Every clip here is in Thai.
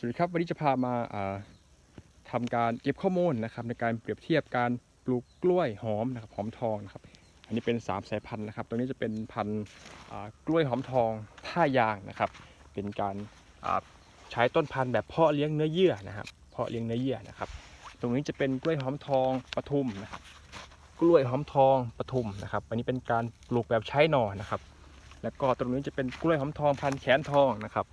สวัสดีครับวันนี้จะพามาอ่าทำการเก็บข้อมูลนะครับ ในการเปรียบเทียบการปลูกกล้วยหอมนะครับหอมทองนะครับ อันนี้เป็น3สายพันธุ์นะครับ ตรงนี้จะเป็นพันธุ์กล้วยหอมทองท่ายางนะครับ เป็นการใช้ต้นพันธุ์แบบเพาะเลี้ยงเนื้อเยื่อนะครับ เพาะเลี้ยงเนื้อเยื่อนะครับ ตรงนี้จะเป็นกล้วยหอมทองปทุมนะครับ กล้วยหอมทองปทุมนะครับ อันนี้เป็นการปลูกแบบใช้หน่อนะครับ แล้วก็ตรงนี้จะเป็นกล้วยหอมทองพันธุ์แขนทองนะครับ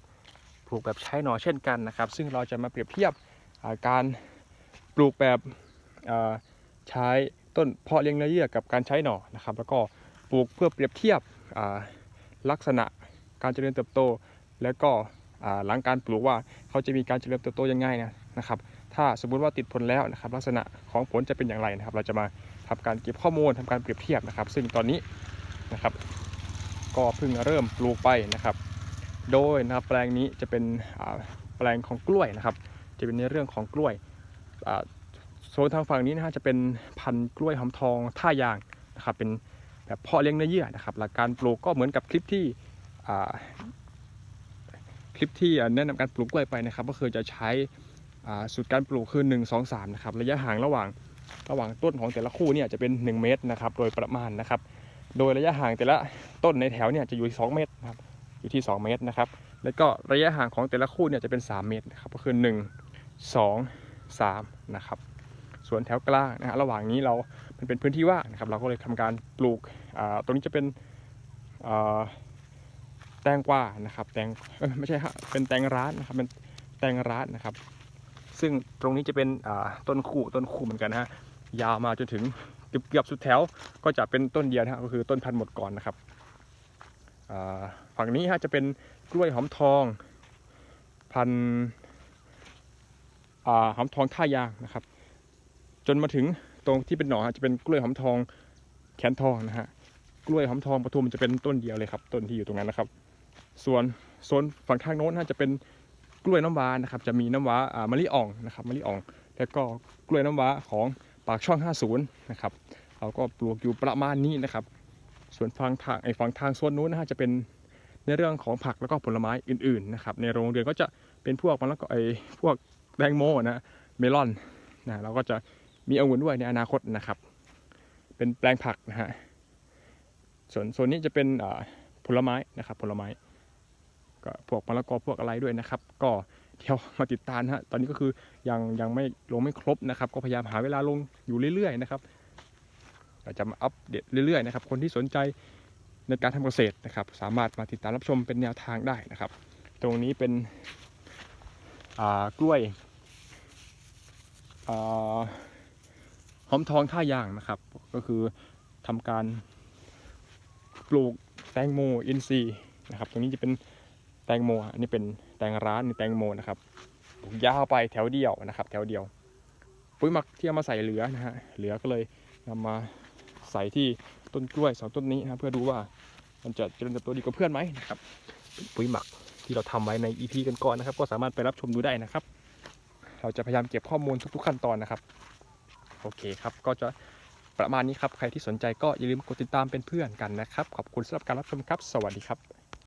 ปลูกแบบใช้หน่อเช่นกันนะครับ ซึ่งเราจะมาเปรียบเทียบาการปลูกแบบใช้ต้นเพาะเลี้ยงเนื้อเยื่อกับการใช้หนอนะครับ แล้วก็ปลูกเพื่อเปรียบเทียบลักษณะการเจริญเติบโต แล้วก็หลังการปลูกว่าเขาจะมีการเจริญเติบโตยังไงนะนะครับ ถ้าสมมุติว่าติดผลแล้วนะครับ ลักษณะของผลจะเป็นอย่างไรนะครับ เราจะมาทำการเก็บข้อมูลทำการเปรียบเทียบนะครับ ซึ่งตอนนี้นะครับ ก็เพิ่งเริ่มปลูกไปนะครับ โดยนะครับแปลงนี้จะเป็นแปลงของกล้วยนะครับ จะเป็นในเรื่องของกล้วยโซนทางฝั่งนี้นะฮะจะเป็นพันธุ์กล้วยหอมทองท่ายางนะครับเป็นแบบเพาะเลี้ยงเนื้อเยื่อนะครับหลักการปลูกก็เหมือนกับคลิปที่คลิปที่แนะนำการปลูกกล้วยไปนะครับ ก็คือจะใช้สูตรการปลูกคือ 1 2 3นะครับระยะห่างระหว่างระหว่างต้นของแต่ละคู่เนี่ยจะเป็น 1 เมตรนะครับโดยประมาณนะครับ โดยระยะห่างแต่ละต้นในแถวเนี่ยจะอยู่ที่2เมตรนะครับ อยู่ที่ 2 เมตรนะครับ แล้วก็ระยะห่างของแต่ละคู่เนี่ยจะเป็น 3 เมตรนะครับ ก็คือ 1 2 3 นะครับ ส่วนแถวกลางนะฮะระหว่างนี้เรามันเป็นพื้นที่ว่างนะครับ เราก็เลยทำการปลูกอ่าตรงนี้จะเป็นอ่าแตงกวานะครับ แตงไม่ใช่ฮะเป็นแตงร้านนะครับ เป็นแตงร้านนะครับ ซึ่งตรงนี้จะเป็นอ่าต้นคู่ต้นคู่เหมือนกันนะฮะ ยาวมาจนถึงเกือบสุดแถวก็จะเป็นต้นเดียวนะฮะก็คือต้นพันธุ์หมดก่อนนะครับ ฝั่งนี้ฮะจะเป็นกล้วยหอมทอง พันอหอมทองท่ายางนะครับ จนมาถึงตรงที่เป็นหน่อฮะจะเป็นกล้วยหอมทองแขนทองนะฮะกล้วยหอมทองปทุมจะเป็นต้นเดียวเลยครับ ต้นที่อยู่ตรงนั้นนะครับ ส่วนโซนฝั่งทางโน้นฮะจะเป็นกล้วยน้ำว้านะครับ จะมีน้ำว้าอ่ามะลิอ่องนะครับมะลิอ่อง แล้วก็กล้วยน้ำว้าของปากช่อง 50 นะครับ เราก็ปลูกอยู่ประมาณนี้นะครับ ส่วนฝั่งทางไอ้ฝั่งทางโซนนู้นนะฮะจะเป็นในเรื่องของผักแล้วก็ผลไม้อื่นๆนะครับในโรงเรือนก็จะเป็นพวกมันแล้วก็ไอ้พวกแตงโมนะเมลอนนะเราก็จะมีองุ่นด้วยในอนาคตนะครับ เป็นแปลงผักนะฮะส่วนโซนนี้จะเป็นผลไม้นะครับผลไม้ก็พวกมะละกอพวกอะไรด้วยนะครับ ก็เดี๋ยวมาติดตามฮะตอนนี้ก็คือยังยังไม่ลงไม่ครบนะครับ ก็พยายามหาเวลาลงอยู่เรื่อยๆนะครับ เราจะมาอัปเดตเรื่อยๆนะครับ คนที่สนใจในการทำเกษตรนะครับ สามารถมาติดตามรับชมเป็นแนวทางได้นะครับ ตรงนี้เป็นกล้วยอหอมทองท่ายางนะครับ ก็คือทำการปลูกแตงโมอินทรีย์นะครับ ตรงนี้จะเป็นแตงโมอันนี้เป็นแตงร้านนี่แตงโมนะครับปลูกยาวไปแถวเดียวนะครับ แถวเดียว ปุ๋ยหมักที่เอามาใส่เหลือนะฮะเหลือก็เลยนำมา ใส่ที่ต้นกล้วยสองต้นนี้นะเพื่อดูว่ามันจะเจริญเติบโตดีกว่าเพื่อนไหมนะครับปุ๋ยหมักที่เราทำไว้ใน EP กันก่อนนะครับ ก็สามารถไปรับชมดูได้นะครับ เราจะพยายามเก็บข้อมูลทุก ๆ ขั้นตอนนะครับ โอเคครับ ก็จะประมาณนี้ครับ ใครที่สนใจก็อย่าลืมกดติดตามเป็นเพื่อนกันนะครับ ขอบคุณสำหรับการรับชมครับ สวัสดีครับ